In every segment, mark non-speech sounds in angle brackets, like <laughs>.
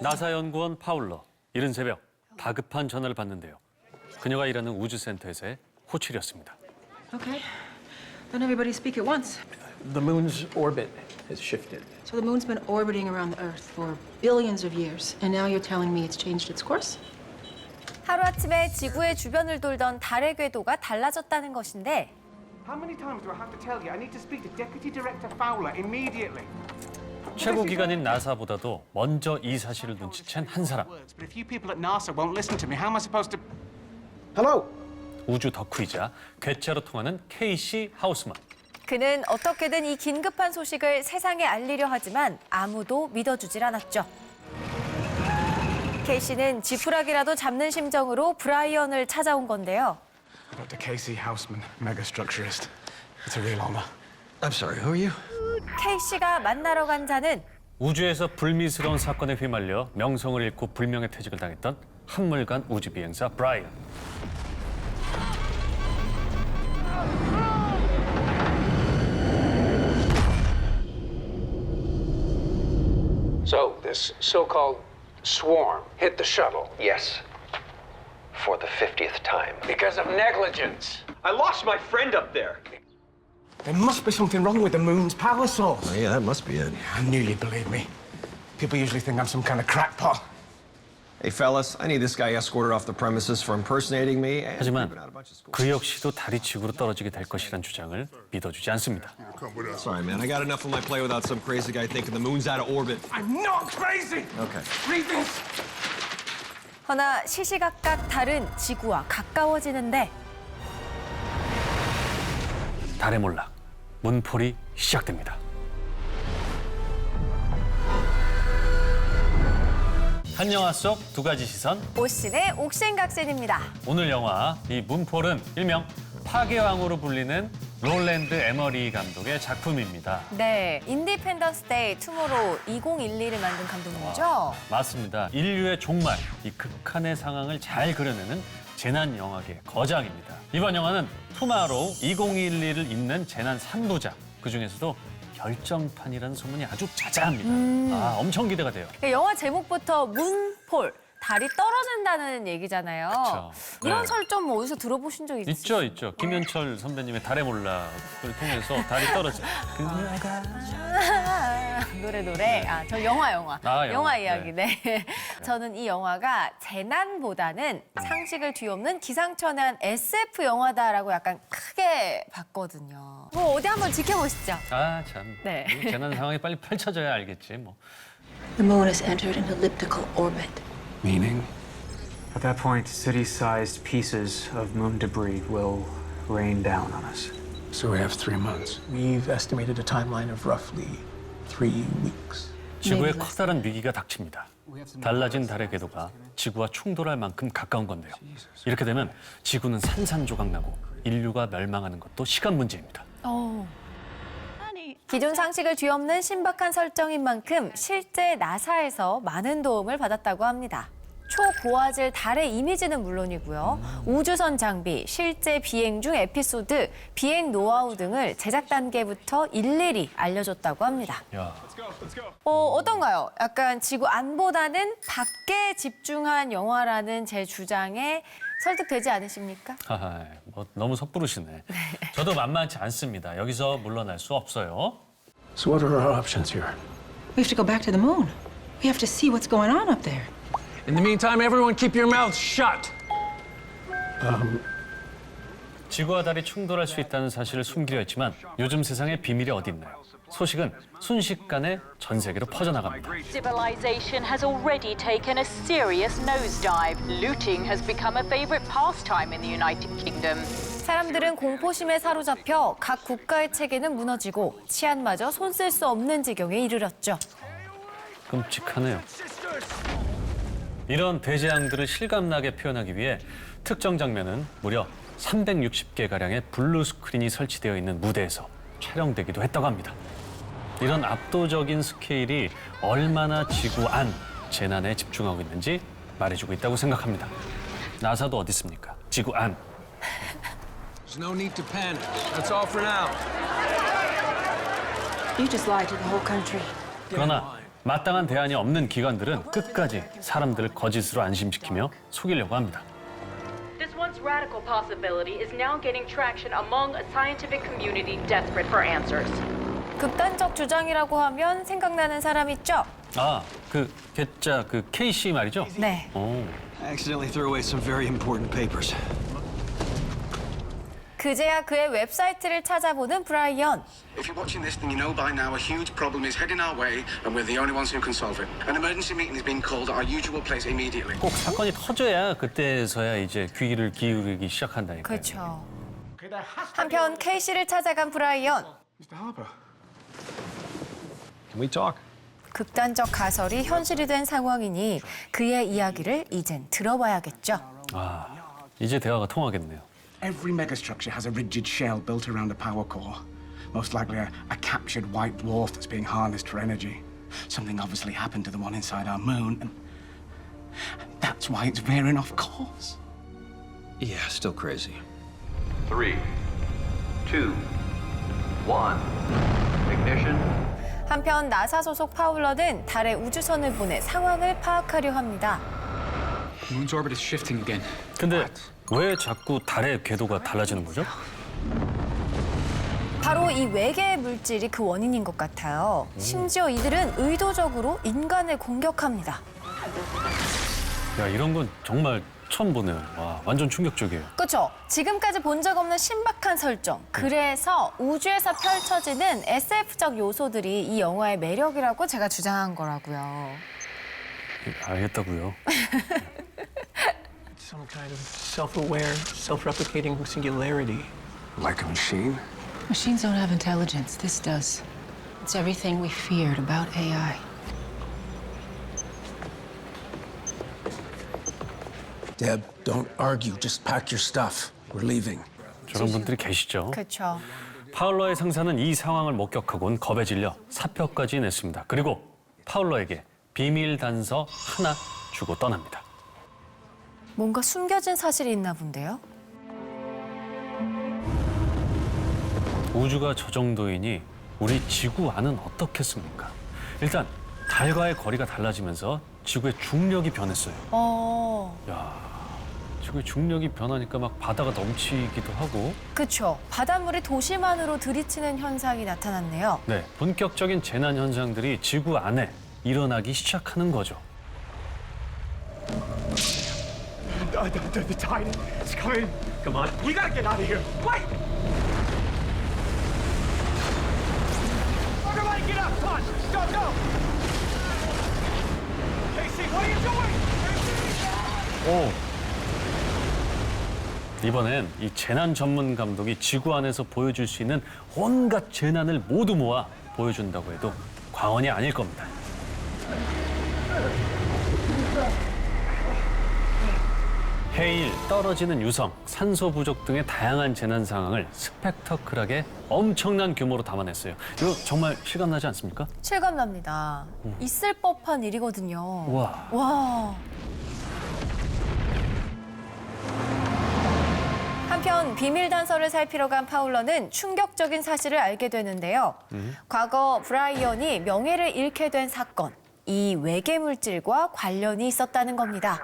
나사 연구원 파울러 이른 새벽 다급한 전화를 받는데요. 그녀가 일하는 우주센터에서의 호출이었습니다. Okay. Then everybody speak at once. The moon's orbit has shifted. So the moon's been orbiting around the Earth for billions of years, and now you're telling me it's changed its course? 하루아침에 지구의 주변을 돌던 달의 궤도가 달라졌다는 것인데 How many times do I have to tell you? I need to speak to Deputy Director Fowler immediately. 최고 기관인 나사보다도 먼저 이 사실을 눈치챈 한 사람 Words, but if you people at NASA won't listen to me, how am I supposed to? Hello. 우주 덕후이자 괴짜로 통하는 케이시 하우스만. 그는 어떻게든 이 긴급한 소식을 세상에 알리려 하지만 아무도 믿어주질 않았죠. 케이씨는 지푸라기라도 잡는 심정으로 브라이언을 찾아온 건데요. Dr. Casey Houseman, megastructurist. It's a real honor. I'm sorry, who are you? 케이 씨가 만나러 간 자는 우주에서 불미스러운 사건에 휘말려 명성을 잃고 불명예 퇴직을 당했던 한물간 우주 비행사 브라이언. So, this so called swarm hit the shuttle Yes. For the 50th time. because of negligence. I lost my friend up there. There must be something wrong with the moon's power source. Yeah, that must be it. I knew you'd believe me. People usually think I'm some kind of crackpot. Hey, fellas, I need this guy escorted off the premises for impersonating me and 하지만 creeping out a bunch of school. 그 역시도 달이 지구로 떨어지게 될 것이란 주장을 믿어주지 않습니다. Sorry, man. I got enough of my play without some crazy guy thinking the moon's out of orbit. I'm not crazy. Okay. Read this. 허나 시시각각 달은 지구와 가까워지는데 달의 몰락, 문폴이 시작됩니다. 한 영화 속 두 가지 시선. 오신의 옥신각신입니다. 오늘 영화 이 문폴은 일명 파괴왕으로 불리는 롤랜드 에머리 감독의 작품입니다. 네, 인디펜던스 데이 투모로우 2012를 만든 감독님이죠. 맞습니다. 인류의 종말, 이 극한의 상황을 잘 그려내는 재난 영화계 거장입니다. 이번 영화는 투마로우 2012를 잇는 재난 3부작. 그 중에서도 결정판이라는 소문이 아주 자자합니다. 아, 엄청 기대가 돼요. 영화 제목부터 문폴, 달이 떨어진다는 얘기잖아요. 그쵸. 이런 네. 설정 뭐 어디서 들어보신 적 있으세요? 있죠, 있죠. 김현철 선배님의 달의 몰락을 통해서 달이 떨어져. 그녀가 <laughs> 노래 노래. 아, 저 영화 영화. 아, 영화. 영화 이야기. 네. <laughs> 저는 이 영화가 재난보다는 상식을 뒤엎는 기상천외한 SF 영화다라고 약간 크게 봤거든요. 뭐 어디 한번 지켜보시죠. 아, 참. 네. 이 재난 상황이 빨리 펼쳐져야 알겠지, 뭐. The moon has entered an elliptical orbit. Meaning? At that point, city sized pieces of moon debris will rain down on us. So we have three months. We've estimated a timeline of roughly three weeks. 지구에 네, 커다란 위기가 닥칩니다. 달라진 달의 궤도가 지구와 충돌할 만큼 가까운 건데요. 이렇게 되면 지구는 산산조각 나고 인류가 멸망하는 것도 시간 문제입니다. 기존 상식을 뒤엎는 신박한 설정인 만큼 실제 나사에서 많은 도움을 받았다고 합니다. 초고화질 달의 이미지는 물론이고요. 우주선 장비, 실제 비행 중 에피소드, 비행 노하우 등을 제작 단계부터 일일이 알려줬다고 합니다. 야, 어, 어떤가요? 약간 지구 안보다는 밖에 집중한 영화라는 제 주장에 설득되지 않으십니까? 하하, 뭐 너무 섣부르시네. 저도 만만치 않습니다. 여기서 물러날 수 없어요. So, what are our options here? We have to go back to the moon. We have to see what's going on up there. In the meantime, everyone keep your mouths shut. 지구와 달이 충돌할 수 있다는 사실을 숨기려 했지만 요즘 세상에 비밀이 어디 있나요? 소식은 순식간에 전 세계로 퍼져나갑니다. Civilization has already taken a serious nosedive. Looting has become a favorite pastime in the United Kingdom. 사람들은 공포심에 사로잡혀 각 국가의 체계는 무너지고 치안마저 손쓸 수 없는 지경에 이르렀죠. 끔찍하네요. 이런 대재앙들을 실감나게 표현하기 위해 특정 장면은 무려 360개 가량의 블루 스크린이 설치되어 있는 무대에서 촬영되기도 했다고 합니다. 이런 압도적인 스케일이 얼마나 지구 안 재난에 집중하고 있는지 말해주고 있다고 생각합니다. 나사도 어디 있습니까? 지구 안. <laughs> There's no need to panic. That's all for now. You just lied to the whole country. 그러나 마땅한 대안이 없는 기관들은 끝까지 사람들을 거짓으로 안심시키며 속이려고 합니다. This once radical possibility is now gaining traction among a scientific community desperate for answers. 극단적 주장이라고 하면 생각나는 사람 있죠? 아, 그 괴짜 그 K.C. 말이죠? 네. 오, I accidentally threw away some very important papers. 그제야 그의 웹사이트를 찾아보는 브라이언. If you're watching this, then you know by now a huge problem is heading our way, and we're the only ones who can solve it. An emergency meeting is being called at our usual place immediately. 꼭 사건이 터져야 그때서야 이제 귀를 기울이기 시작한다니까요. 그렇죠. Has 한편 K씨를 찾아간 브라이언. Mr. Harper. Can we talk? 극단적 가설이 현실이 된 상황이니 그의 이야기를 이젠 들어봐야겠죠. 아, 이제 대화가 통하겠네요. Every megastructure has a rigid shell built around a power core. Most likely a, a captured white dwarf that's being harnessed for energy. Something obviously happened to the one inside our moon, and that's why it's veering off course. Yeah, still crazy. Three, two, one. Ignition. 한편 나사 소속 파울러는 달에 우주선을 보내 상황을 파악하려 합니다. Moon's orbit is shifting again. 근데 왜 자꾸 달의 궤도가 달라지는 거죠? 바로 이 외계 물질이 그 원인인 것 같아요. 심지어 이들은 의도적으로 인간을 공격합니다. 야, 이런 건 정말 처음 보네요. 와, 완전 충격적이에요. 그렇죠. 지금까지 본 적 없는 신박한 설정. 그래서 우주에서 펼쳐지는 SF적 요소들이 이 영화의 매력이라고 제가 주장한 거라고요. 알겠다고요. <laughs> Some kind of self-aware, self-replicating singularity. Like a machine? Machines don't have intelligence. This does. It's everything we feared about AI. Deb, don't argue. Just pack your stuff. We're leaving. 저런 분들이 계시죠. 그렇죠. 파울러의 상사는 이 상황을 목격하고는 겁에 질려 사표까지 냈습니다. 그리고 파울러에게 비밀 단서 하나 주고 떠납니다. 뭔가 숨겨진 사실이 있나 본데요. 우주가 저 정도이니 우리 지구 안은 어떻겠습니까? 일단 달과의 거리가 달라지면서 지구의 중력이 변했어요. 어, 지구의 중력이 변하니까 막 바다가 넘치기도 하고 그렇죠. 바닷물이 도심안으로 들이치는 현상이 나타났네요. 네, 본격적인 재난 현상들이 지구 안에 일어나기 시작하는 거죠. The, the, the, tide is coming. Come on. We gotta get out of here. Wait! Everybody get up! Come on! Go, go! Casey, what are you doing? 오. 이번엔 이 재난 전문 감독이 지구 안에서 보여줄 수 있는 온갖 재난을 모두 모아 보여준다고 해도 과언이 아닐 겁니다. 해일, 떨어지는 유성, 산소 부족 등의 다양한 재난 상황을 스펙터클하게 엄청난 규모로 담아냈어요. 이거 정말 실감나지 않습니까? 실감납니다. 있을 법한 일이거든요. 와. 와. 한편 비밀 단서를 살피러 간 파울러는 충격적인 사실을 알게 되는데요. 과거 브라이언이 명예를 잃게 된 사건, 이 외계 물질과 관련이 있었다는 겁니다.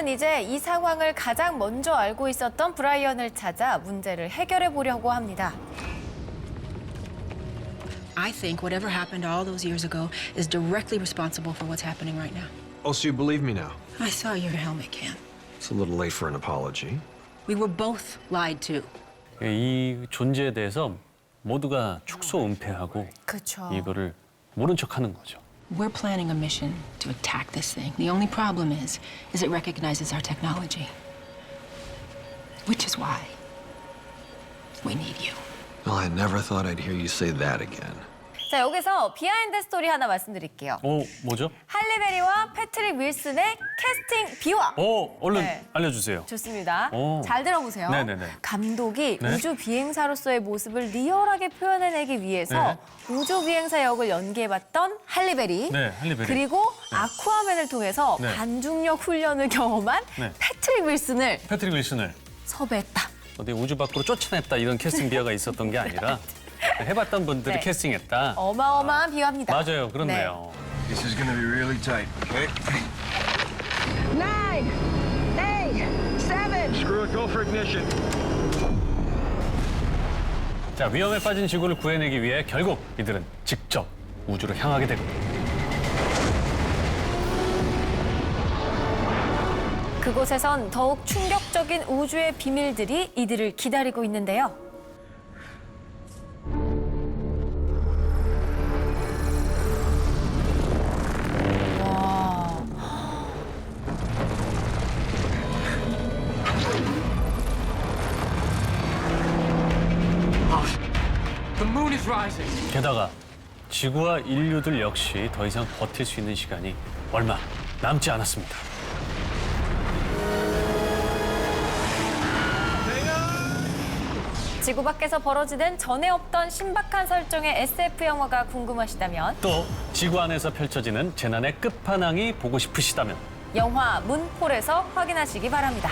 파울러는 이제 이 상황을 가장 먼저 알고 있었던 브라이언을 찾아 문제를 해결해 보려고 합니다. I think whatever happened all those years ago is directly responsible for what's happening right now. Oh, so you believe me now? I saw your helmet, Cam. It's a little late for an apology. We were both lied to. 이 존재에 대해서 모두가 축소 은폐하고 그렇죠. 이거를 모른 척하는 거죠. We're planning a mission to attack this thing. The only problem is, is it recognizes our technology. Which is why we need you. Well, I never thought I'd hear you say that again. 자, 여기서 비하인드 스토리 하나 말씀드릴게요. 오, 뭐죠? 할리베리와 패트릭 윌슨의 캐스팅 비화. 오, 얼른 네. 알려주세요. 좋습니다. 오. 잘 들어보세요. 네네네. 감독이 네. 우주 비행사로서의 모습을 리얼하게 표현해내기 위해서 우주 비행사 역을 연기해봤던 할리베리. 네, 할리베리. 그리고 아쿠아맨을 통해서 네. 반중력 훈련을 경험한 네. 패트릭 윌슨을 패트릭 윌슨을 섭외했다. 어디 우주 밖으로 쫓아냈다 이런 캐스팅 비하가 있었던 게 아니라 <laughs> 해봤던 분들이 네. 캐스팅했다. 어마어마한 비유입니다. 맞아요, 그렇네요. This is gonna be really tight, okay? Nine, eight, seven. Screw it, go for ignition. 자, 위험에 빠진 지구를 구해내기 위해 결국 이들은 직접 우주로 향하게 되고 그곳에선 더욱 충격적인 우주의 비밀들이 이들을 기다리고 있는데요. 게다가 지구와 인류들 역시 더 이상 버틸 수 있는 시간이 얼마 남지 않았습니다. 지구 밖에서 벌어지는 전에 없던 신박한 설정의 SF 영화가 궁금하시다면 또 지구 안에서 펼쳐지는 재난의 끝판왕이 보고 싶으시다면 영화 문폴에서 확인하시기 바랍니다.